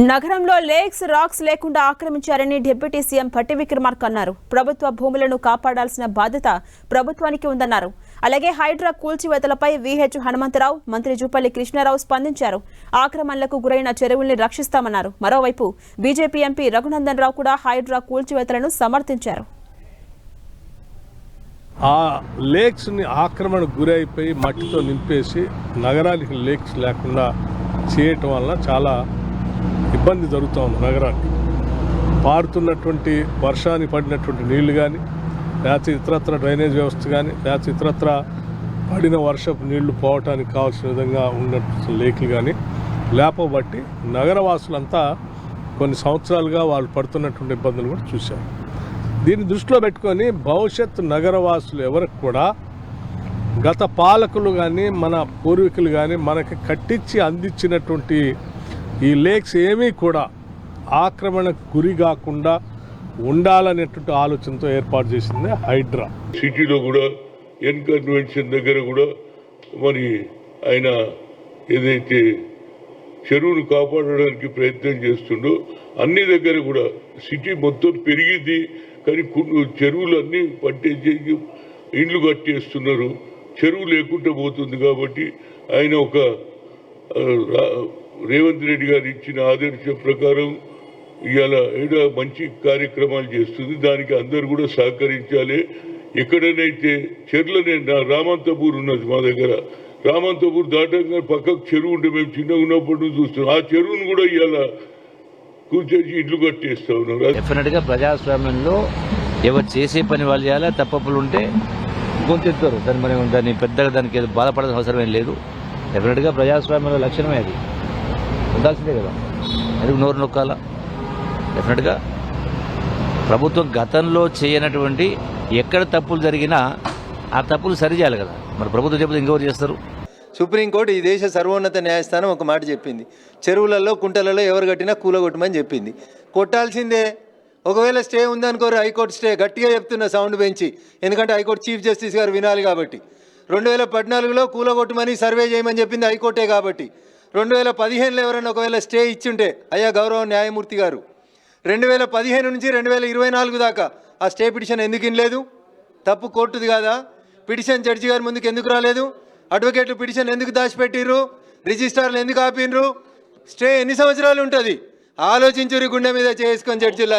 నగరంలో lakes rocks లేకుండా ఆక్రమించారని డిప్యూటీ సీఎం భట్టి విక్రమార్క్ అన్నారు. ప్రభుత్వ భూములను కాపాడాల్సిన బాధ్యత ప్రభుత్వానికి ఉందన్నారు. అలాగే హైడ్రా కూల్చివేతలపై విహెచ్ హనుమంతరావు మంత్రి జూపల్లి కృష్ణారావు స్పందించారు. ఆక్రమణలకు గురైన చెరువుల్ని రక్షిస్తామన్నారు. మరోవైపు బీజేపీ ఎంపీ రఘునందన్ రావు కూడా హైడ్రా కూల్చివేతలను సమర్థించారు. ఆ లేక్స్ని ఆక్రమణ గురైపోయి మట్టితో నింపేసి నగరానికి లేక్స్ లేకుండా చేయటం వల్ల చాలా ఇబ్బంది జరుగుతూ ఉంది నగరానికి. పారుతున్నటువంటి వర్షాన్ని పడినటువంటి నీళ్ళు కానీ లేకపోతే ఇతరత్ర డ్రైనేజ్ వ్యవస్థ కానీ లేకపోతే ఇతరత్ర పడిన వర్షపు నీళ్ళు పోవటానికి కావాల్సిన విధంగా ఉన్నటువంటి లేకులు కానీ లేపబట్టి నగరవాసులంతా కొన్ని సంవత్సరాలుగా వాళ్ళు పడుతున్నటువంటి ఇబ్బందులు కూడా చూశారు. దీన్ని దృష్టిలో పెట్టుకొని భవిష్యత్ నగరవాసులు ఎవరికి కూడా గత పాలకులు కానీ మన పూర్వీకులు కానీ మనకి కట్టించి అందించినటువంటి ఈ లేక్స్ ఏమీ కూడా ఆక్రమణకు గురి కాకుండా ఉండాలనేటువంటి ఆలోచనతో ఏర్పాటు చేసింది హైడ్రా. సిటీలో కూడా ఎన్ కన్వెన్షన్ దగ్గర కూడా మరి ఆయన ఏదైతే చెరువును కాపాడడానికి ప్రయత్నం చేస్తుండో అన్ని దగ్గర కూడా సిటీ మొత్తం పెరిగింది. కానీ చెరువులు అన్నీ పట్టేసి ఇండ్లు కట్టేస్తున్నారు. చెరువు లేకుండా పోతుంది కాబట్టి ఆయన ఒక రేవంత్ రెడ్డి గారు ఇచ్చిన ఆదర్శ ప్రకారం ఇవాళ ఏదో మంచి కార్యక్రమాలు చేస్తుంది దానికి అందరు కూడా సహకరించాలి. ఎక్కడనైతే చెర్లనే రామంతపూర్ ఉన్నది మా దగ్గర. రామంతపూర్ దాటంగా పక్కకు చెరువు ఉంటే మేము చిన్నగా ఉన్నప్పటి నుంచి చూస్తున్నాం. ఆ చెరువును కూడా ఇవాళ కూర్చొచ్చి ఇల్లు కట్టేస్తా ఉన్నారు. డెఫినెట్గా ప్రజాస్వామ్యంలో ఎవరు చేసే పని వాళ్ళు చేయాలా తప్పప్పులు ఉంటే గొంతెత్తారు దాన్ని మనం దాన్ని పెద్దగా దానికి ఏదో బాధపడాల్సిన అవసరం ఏం లేదు. డెఫినెట్గా ప్రజాస్వామ్యంలో లక్షణమే అది. ఉండాల్సిందే కదా. అది నోరు నొక్కాలా? డెఫినెట్గా ప్రభుత్వం గతంలో చేయనటువంటి ఎక్కడ తప్పులు జరిగినా ఆ తప్పులు సరిచేయాలి కదా. మరి ప్రభుత్వం చెప్తే ఇంకెవరు చేస్తారు? సుప్రీంకోర్టు ఈ దేశ సర్వోన్నత న్యాయస్థానం ఒక మాట చెప్పింది. చెరువులలో కుంటలలో ఎవరు కట్టినా కూలగొట్టమని చెప్పింది. కొట్టాల్సిందే. ఒకవేళ స్టే ఉందనుకోరు హైకోర్టు స్టే. గట్టిగా చెప్తున్న సౌండ్ పెంచి. ఎందుకంటే హైకోర్టు చీఫ్ జస్టిస్ గారు వినాలి కాబట్టి. రెండు వేల పద్నాలుగులో కూలగొట్టమని సర్వే చేయమని చెప్పింది హైకోర్టే కాబట్టి. రెండు వేల పదిహేనులో ఎవరైనా ఒకవేళ స్టే ఇచ్చుంటే అయ్యా గౌరవ న్యాయమూర్తి గారు రెండు వేల పదిహేను నుంచి రెండు వేల ఇరవై నాలుగు దాకా ఆ స్టే పిటిషన్ ఎందుకు ఇనలేదు? తప్పు కోర్టుది కాదా? పిటిషన్ జడ్జి గారి ముందుకు ఎందుకు రాలేదు? అడ్వకేట్లు పిటిషన్ ఎందుకు దాచిపెట్టిర్రు? రిజిస్ట్రార్లు ఎందుకు ఆపినరు? స్టే ఎన్ని సంవత్సరాలు ఉంటుంది? ఆలోచించురి గుండె మీద చేసుకొని జడ్జిల్లా